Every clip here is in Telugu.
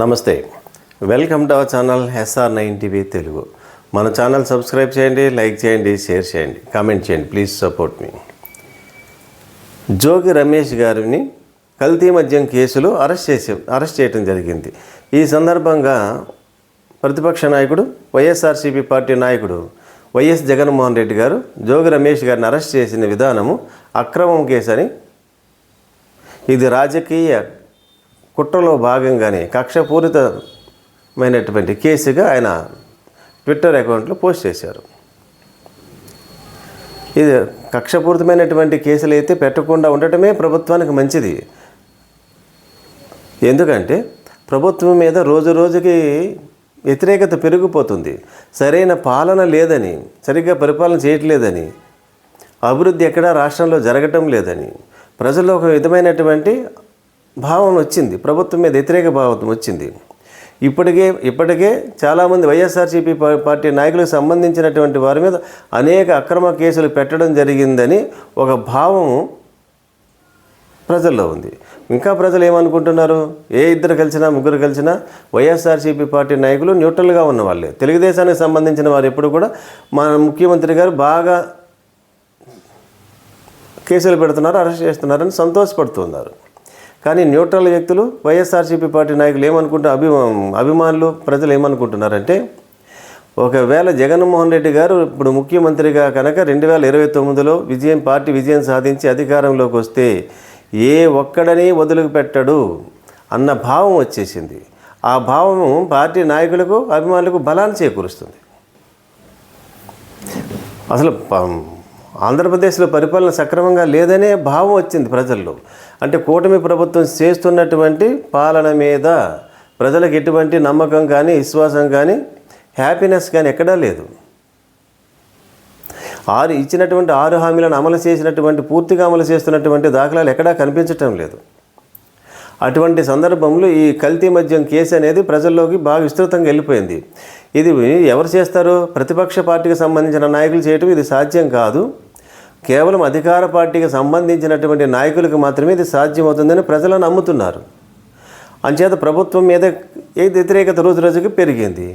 నమస్తే. Welcome to our channel SR nine TV Telugu. మన ఛానల్ సబ్స్క్రైబ్ చేయండి లైక్ చేయండి షేర్ చేయండి కామెంట్ చేయండి ప్లీజ్ సపోర్ట్ మీ. జోగి రమేష్ గారిని కల్తీ మద్యం కేసులో అరెస్ట్ చేసి అరెస్ట్ చేయడం జరిగింది. ఈ సందర్భంగా ప్రతిపక్ష నాయకుడు వైఎస్ఆర్సీపీ పార్టీ నాయకుడు వైఎస్ జగన్మోహన్ రెడ్డి గారు జోగి రమేష్ గారిని అరెస్ట్ చేసిన విధానము అక్రమం కేసు అని ఇది రాజకీయ కుట్రలో భాగంగానే కక్షపూరితమైనటువంటి కేసుగా ఆయన ట్విట్టర్ అకౌంట్లో పోస్ట్ చేశారు. ఇది కక్షపూరితమైనటువంటి కేసులు అయితే పెట్టకుండా ఉండటమే ప్రభుత్వానికి మంచిది. ఎందుకంటే ప్రభుత్వం మీద రోజు రోజుకి వ్యతిరేకత పెరిగిపోతుంది. సరైన పాలన లేదని సరిగ్గా పరిపాలన చేయట్లేదని అభివృద్ధి ఎక్కడా రాష్ట్రంలో జరగటం లేదని ప్రజల్లో ఒక విధమైనటువంటి భావం వచ్చింది. ప్రభుత్వం మీద వ్యతిరేక భావం వచ్చింది. ఇప్పటికే ఇప్పటికే చాలామంది వైఎస్ఆర్సీపీ పార్టీ నాయకులకు సంబంధించినటువంటి వారి మీద అనేక అక్రమ కేసులు పెట్టడం జరిగిందని ఒక భావము ప్రజల్లో ఉంది. ఇంకా ప్రజలు ఏమనుకుంటున్నారు? ఏ ఇద్దరు కలిసినా ముగ్గురు కలిసినా వైఎస్ఆర్సీపీ పార్టీ నాయకులు న్యూట్రల్గా ఉన్న వాళ్ళే. తెలుగుదేశానికి సంబంధించిన వారు ఎప్పుడు కూడా మన ముఖ్యమంత్రి గారు బాగా కేసులు పెడుతున్నారు అరెస్ట్ చేస్తున్నారని సంతోషపడుతున్నారు. కానీ న్యూట్రల్ వ్యక్తులు వైఎస్ఆర్సీపీ పార్టీ నాయకులు ఏమనుకుంటారు అభి అభిమానులు ప్రజలు ఏమనుకుంటున్నారంటే ఒకవేళ జగన్మోహన్ రెడ్డి గారు ఇప్పుడు ముఖ్యమంత్రిగా కనుక రెండు వేల ఇరవై తొమ్మిదిలో విజయం పార్టీ విజయం సాధించి అధికారంలోకి వస్తే ఏ ఒక్కడని వదిలిపెట్టడు అన్న భావం వచ్చేసింది. ఆ భావము పార్టీ నాయకులకు అభిమానులకు బలాన్ని చేకూరుస్తుంది. అసలు ఆంధ్రప్రదేశ్లో పరిపాలన సక్రమంగా లేదనే భావం వచ్చింది ప్రజల్లో. అంటే కూటమి ప్రభుత్వం చేస్తున్నటువంటి పాలన మీద ప్రజలకు ఎటువంటి నమ్మకం కానీ విశ్వాసం కానీ హ్యాపీనెస్ కానీ ఎక్కడా లేదు. ఆరు ఇచ్చినటువంటి ఆరు హామీలను అమలు చేసినటువంటి పూర్తిగా అమలు చేస్తున్నటువంటి దాఖలాలు ఎక్కడా కనిపించటం లేదు. అటువంటి సందర్భంలో ఈ కల్తీ మద్యం కేసు అనేది ప్రజల్లోకి బాగా విస్తృతంగా వెళ్ళిపోయింది. ఇది ఎవరు చేస్తారు? ప్రతిపక్ష పార్టీకి సంబంధించిన నాయకులు చేయటం ఇది సాధ్యం కాదు. కేవలం అధికార పార్టీకి సంబంధించినటువంటి నాయకులకు మాత్రమే ఇది సాధ్యమవుతుందని ప్రజలు నమ్ముతున్నారు. అంచేత ప్రభుత్వం మీద ఏ వ్యతిరేకత రోజు రోజుకి పెరిగింది?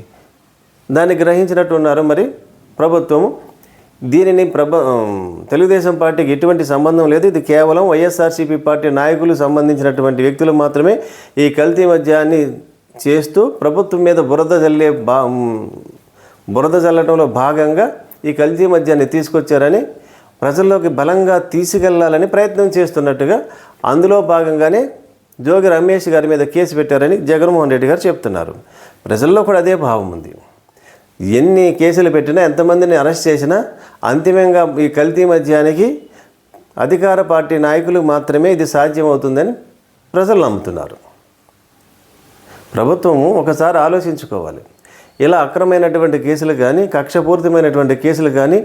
దాన్ని గ్రహించినట్టు ఉన్నారు మరి ప్రభుత్వము. దీనిని ప్రభ తెలుగుదేశం పార్టీకి ఎటువంటి సంబంధం లేదు. ఇది కేవలం వైఎస్ఆర్సీపీ పార్టీ నాయకులు సంబంధించినటువంటి వ్యక్తులు మాత్రమే ఈ కల్తీ మద్యాన్ని చేస్తూ ప్రభుత్వం మీద బురద జల్లే బా బురద చల్లటంలో భాగంగా ఈ కల్తీ మద్యాన్ని తీసుకొచ్చారని ప్రజల్లోకి బలంగా తీసుకెళ్ళాలని ప్రయత్నం చేస్తున్నట్టుగా అందులో భాగంగానే జోగి రమేష్ గారి మీద కేసు పెట్టారని జగన్మోహన్ రెడ్డి గారు చెప్తున్నారు. ప్రజల్లో కూడా అదే భావం ఉంది. ఎన్ని కేసులు పెట్టినా ఎంతమందిని అరెస్ట్ చేసినా అంతిమంగా ఈ కల్తీ మద్యానికి అధికార పార్టీ నాయకులు మాత్రమే ఇది సాధ్యమవుతుందని ప్రజలు నమ్ముతున్నారు. ప్రభుత్వము ఒకసారి ఆలోచించుకోవాలి. ఇలా అక్రమైనటువంటి కేసులు కానీ కక్షపూరితమైనటువంటి కేసులు కానీ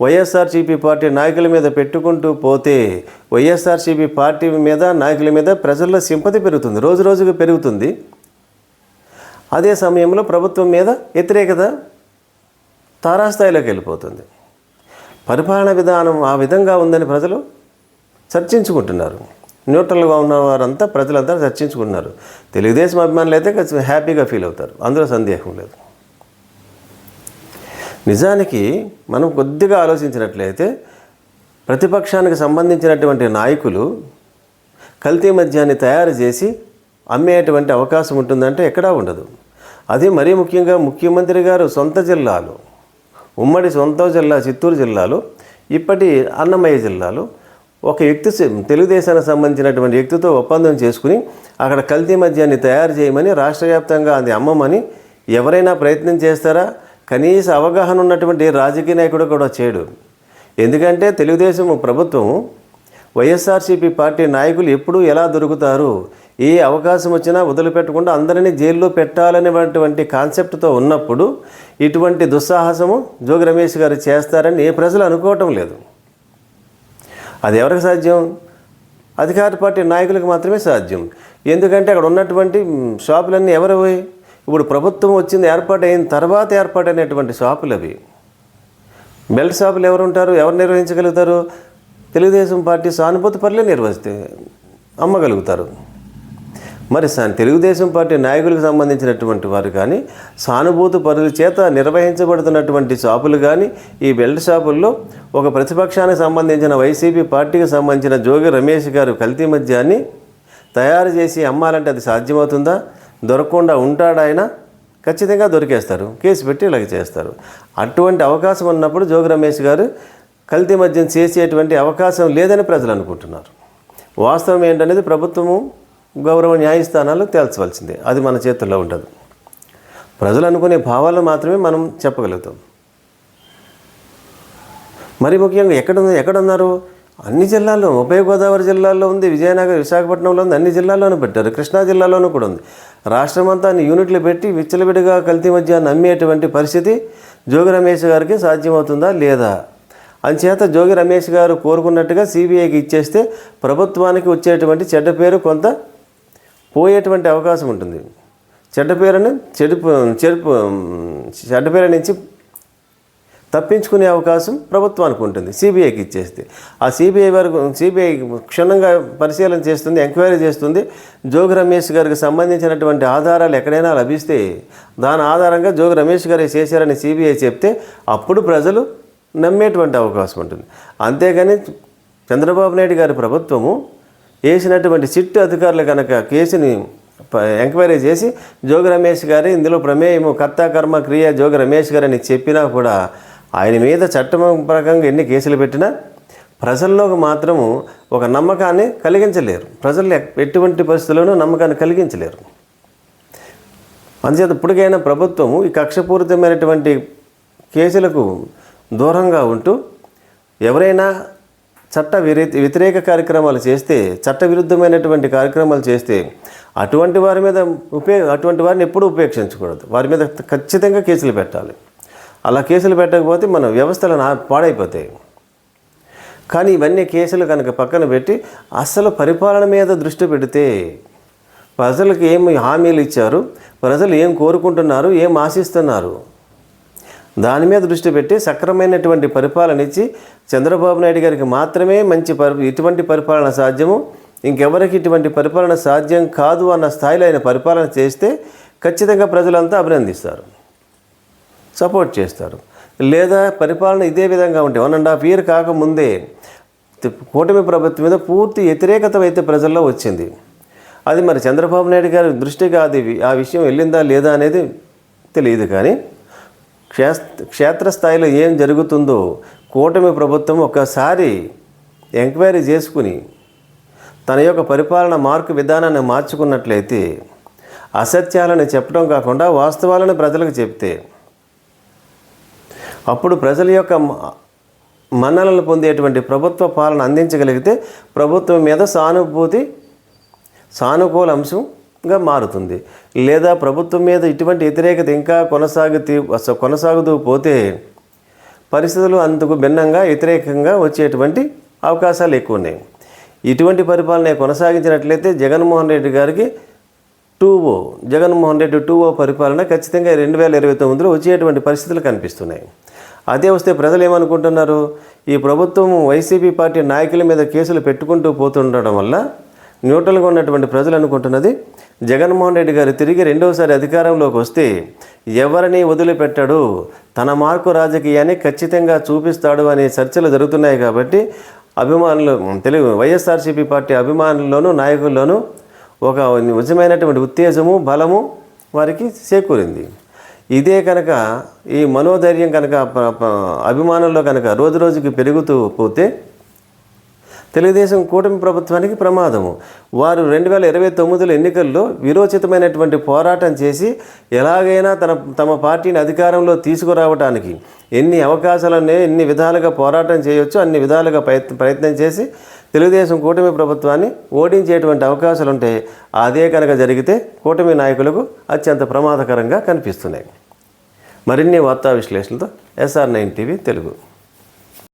వైఎస్ఆర్సీపీ పార్టీ నాయకుల మీద పెట్టుకుంటూ పోతే వైఎస్ఆర్సీపీ పార్టీ మీద నాయకుల మీద ప్రజల్లో సింపతి పెరుగుతుంది. రోజు రోజుకు పెరుగుతుంది. అదే సమయంలో ప్రభుత్వం మీద వ్యతిరేకత తారాస్థాయిలోకి వెళ్ళిపోతుంది. పరిపాలన విధానం ఆ విధంగా ఉందని ప్రజలు చర్చించుకుంటున్నారు. న్యూట్రల్గా ఉన్న వారంతా ప్రజలంతా చర్చించుకుంటున్నారు. తెలుగుదేశం అభిమానులు అయితే కొంచెం హ్యాపీగా ఫీల్ అవుతారు. అందులో సందేహం లేదు. నిజానికి మనం కొద్దిగా ఆలోచించినట్లయితే ప్రతిపక్షానికి సంబంధించినటువంటి నాయకులు కల్తీ మద్యాన్ని తయారు చేసి అమ్మేటువంటి అవకాశం ఉంటుందంటే ఎక్కడా ఉండదు. అది మరీ ముఖ్యంగా ముఖ్యమంత్రి గారు సొంత జిల్లాలో ఉమ్మడి సొంత జిల్లా చిత్తూరు జిల్లాలో ఇప్పటి అన్నమయ్య జిల్లాలో ఒక వ్యక్తి తెలుగుదేశానికి సంబంధించినటువంటి వ్యక్తితో ఒప్పందం చేసుకుని అక్కడ కల్తీ మద్యాన్ని తయారు చేయమని రాష్ట్ర వ్యాప్తంగా అది అమ్మమని ఎవరైనా ప్రయత్నం చేస్తారా? కనీస అవగాహన ఉన్నటువంటి రాజకీయ నాయకుడు కూడా చేయడు. ఎందుకంటే తెలుగుదేశం ప్రభుత్వం వైఎస్ఆర్సీపీ పార్టీ నాయకులు ఎప్పుడు ఎలా దొరుకుతారు ఏ అవకాశం వచ్చినా వదిలిపెట్టకుండా అందరినీ జైల్లో పెట్టాలనేటువంటి కాన్సెప్ట్తో ఉన్నప్పుడు ఇటువంటి దుస్సాహసము జోగి రమేష్ గారు చేస్తారని ఏ ప్రజలు అనుకోవటం లేదు. అది ఎవరికి సాధ్యం? అధికార పార్టీ నాయకులకు మాత్రమే సాధ్యం. ఎందుకంటే అక్కడ ఉన్నటువంటి షాపులన్నీ ఎవరివి? ఇప్పుడు ప్రభుత్వం వచ్చింది ఏర్పాటైన తర్వాత ఏర్పాటైనటువంటి షాపులు అవి. బెల్ట్ షాపులు ఎవరుంటారు? ఎవరు నిర్వహించగలుగుతారు? తెలుగుదేశం పార్టీ సానుభూతి పనులే నిర్వహిస్తే అమ్మగలుగుతారు. మరి సా తెలుగుదేశం పార్టీ నాయకులకు సంబంధించినటువంటి వారు కానీ సానుభూతి పనుల చేత నిర్వహించబడుతున్నటువంటి షాపులు కానీ ఈ బెల్ట్ షాపుల్లో ఒక ప్రతిపక్షానికి సంబంధించిన వైసీపీ పార్టీకి సంబంధించిన జోగి రమేష్ గారు కల్తీ మద్యాన్ని తయారు చేసి అమ్మాలంటే అది సాధ్యమవుతుందా? దొరకకుండా ఉంటాడు ఆయన ఖచ్చితంగా దొరికేస్తారు. కేసు పెట్టి ఇలాగ చేస్తారు. అటువంటి అవకాశం ఉన్నప్పుడు జోగి రమేష్ గారు కల్తీ మద్యం చేసేటువంటి అవకాశం లేదని ప్రజలు అనుకుంటున్నారు. వాస్తవం ఏంటనేది ప్రభుత్వము గౌరవ న్యాయస్థానాలు తేల్చవలసిందే. అది మన చేతుల్లో ఉండదు. ప్రజలు అనుకునే భావాలు మాత్రమే మనం చెప్పగలుగుతాం. మరి ముఖ్యంగా ఎక్కడ ఎక్కడున్నారు? ఎక్కడ ఉన్నారు అన్ని జిల్లాల్లో ఉభయ గోదావరి జిల్లాల్లో ఉంది విజయనగరం విశాఖపట్నంలో ఉంది అన్ని జిల్లాల్లోనూ పెట్టారు. కృష్ణా జిల్లాలోనూ కూడా ఉంది. రాష్ట్రం అంతా అన్ని యూనిట్లు పెట్టి విచ్చలవిడిగా కల్తీ మధ్యాన్ని అమ్మేటువంటి పరిస్థితి జోగి రమేష్ గారికి సాధ్యమవుతుందా లేదా? అంచేత జోగి రమేష్ గారు కోరుకున్నట్టుగా సిబిఐకి ఇచ్చేస్తే ప్రభుత్వానికి వచ్చేటువంటి చెడ్డ పేరు కొంత పోయేటువంటి అవకాశం ఉంటుంది. చెడ్డ పేరుని చెడుపు చెడుపు చెడ్డ పేరు నుంచి తప్పించుకునే అవకాశం ప్రభుత్వానికి ఉంటుంది సిబిఐకి ఇచ్చేస్తే. ఆ సిబిఐ వరకు సిబిఐ క్షుణ్ణంగా పరిశీలన చేస్తుంది ఎంక్వైరీ చేస్తుంది. జోగి రమేష్ గారికి సంబంధించినటువంటి ఆధారాలు ఎక్కడైనా లభిస్తే దాని ఆధారంగా జోగి రమేష్ గారు చేశారని సిబిఐ చెప్తే అప్పుడు ప్రజలు నమ్మేటువంటి అవకాశం ఉంటుంది. అంతేగాని చంద్రబాబు నాయుడు గారి ప్రభుత్వము వేసినటువంటి సిట్ అధికారులు కనుక కేసుని ఎంక్వైరీ చేసి జోగి రమేష్ గారి ఇందులో ప్రమేయము కర్త కర్మ క్రియ జోగి రమేష్ గారు అని చెప్పినా కూడా ఆయన మీద చట్టం ప్రకారంగా ఎన్ని కేసులు పెట్టినా ప్రజల్లోకి మాత్రము ఒక నమ్మకాన్ని కలిగించలేరు. ప్రజలు ఎటువంటి పరిస్థితుల్లోనూ నమ్మకాన్ని కలిగించలేరు. అందుచేత ఇప్పటికైనా ప్రభుత్వము ఈ కక్షపూరితమైనటువంటి కేసులకు దూరంగా ఉంటూ ఎవరైనా చట్ట విరే వ్యతిరేక కార్యక్రమాలు చేస్తే చట్ట విరుద్ధమైనటువంటి కార్యక్రమాలు చేస్తే అటువంటి వారి మీద ఉపయోగ అటువంటి వారిని ఎప్పుడూ ఉపేక్షించకూడదు. వారి మీద ఖచ్చితంగా కేసులు పెట్టాలి. అలా కేసులు పెట్టకపోతే మన వ్యవస్థలు నా పాడైపోతాయి. కానీ ఇవన్నీ కేసులు కనుక పక్కన పెట్టి అసలు పరిపాలన మీద దృష్టి పెడితే ప్రజలకు ఏం హామీలు ఇచ్చారు ప్రజలు ఏం కోరుకుంటున్నారు ఏం ఆశిస్తున్నారు? దాని మీద దృష్టి పెట్టి సక్రమైనటువంటి పరిపాలన ఇచ్చి చంద్రబాబు నాయుడు గారికి మాత్రమే మంచి పరి ఇటువంటి పరిపాలన సాధ్యము ఇంకెవరికి ఇటువంటి పరిపాలన సాధ్యం కాదు అన్న స్థాయిలో ఆయన పరిపాలన చేస్తే ఖచ్చితంగా ప్రజలంతా అభినందిస్తారు. సపోర్ట్ చేస్తారు. లేదా పరిపాలన ఇదే విధంగా ఉంటే వన్ అండ్ హాఫ్ ఇయర్ కాకముందే కూటమి ప్రభుత్వం మీద పూర్తి వ్యతిరేకత అయితే ప్రజల్లో వచ్చింది. అది మరి చంద్రబాబు నాయుడు గారి దృష్టికి అది ఆ విషయం వెళ్ళిందా లేదా అనేది తెలియదు కానీ క్షేత్ర క్షేత్రస్థాయిలో ఏం జరుగుతుందో కూటమి ప్రభుత్వం ఒకసారి ఎంక్వైరీ చేసుకుని తన యొక్క పరిపాలన మార్కు విధానాన్ని మార్చుకున్నట్లయితే అసత్యాలను చెప్పడం కాకుండా వాస్తవాలను ప్రజలకు చెప్తే అప్పుడు ప్రజల యొక్క మ- మన్ననలు పొందేటువంటి ప్రభుత్వ పాలన అందించగలిగితే ప్రభుత్వం మీద సానుభూతి సానుకూల అంశంగా మారుతుంది. లేదా ప్రభుత్వం మీద ఇటువంటి వ్యతిరేకత ఇంకా కొనసాగుతూ కొనసాగుతూ పోతే పరిస్థితులు అందుకు భిన్నంగా వ్యతిరేకంగా వచ్చేటువంటి అవకాశాలు ఎక్కువ ఉన్నాయి. ఇటువంటి పరిపాలన కొనసాగించినట్లయితే జగన్మోహన్ రెడ్డి గారికి two O Jaganmohan Reddy two O పరిపాలన ఖచ్చితంగా రెండు వేల ఇరవై తొమ్మిదిలో వచ్చేటువంటి పరిస్థితులు కనిపిస్తున్నాయి. అదే వస్తే ప్రజలు ఏమనుకుంటున్నారు ఈ ప్రభుత్వం వైసీపీ పార్టీ నాయకుల మీద కేసులు పెట్టుకుంటూ పోతుండడం వల్ల న్యూట్రల్గా ఉన్నటువంటి ప్రజలు అనుకుంటున్నది. జగన్మోహన్ రెడ్డి గారు తిరిగి రెండవసారి అధికారంలోకి వస్తే ఎవరిని వదిలిపెట్టాడు? తన మార్కు రాజకీయాన్ని ఖచ్చితంగా చూపిస్తాడు అనే చర్చలు జరుగుతున్నాయి కాబట్టి అభిమానులు తెలుగు వైఎస్ఆర్సీపీ పార్టీ అభిమానుల్లోనూ నాయకుల్లోనూ ఒక నిజమైనటువంటి ఉత్తేజము బలము వారికి చేకూరింది. ఇదే కనుక ఈ మనోధైర్యం కనుక అభిమానంలో కనుక రోజు రోజుకి పెరుగుతూ పోతే తెలుగుదేశం కూటమి ప్రభుత్వానికి ప్రమాదము. వారు రెండు వేల ఇరవై తొమ్మిదిలో ఎన్నికల్లో విరోచితమైనటువంటి పోరాటం చేసి ఎలాగైనా తన తమ పార్టీని అధికారంలో తీసుకురావడానికి ఎన్ని అవకాశాలు ఎన్ని విధాలుగా పోరాటం చేయొచ్చు అన్ని విధాలుగా ప్రయత్ ప్రయత్నం చేసి తెలుగుదేశం కూటమి ప్రభుత్వాన్ని ఓడించేటువంటి అవకాశాలు ఉంటాయి అదే కనుక జరిగితే కూటమి నాయకులకు అత్యంత ప్రమాదకరంగా కనిపిస్తున్నాయి. మరిన్ని వార్తా విశ్లేషణతో ఎస్ఆర్ నైన్ టీవీ తెలుగు.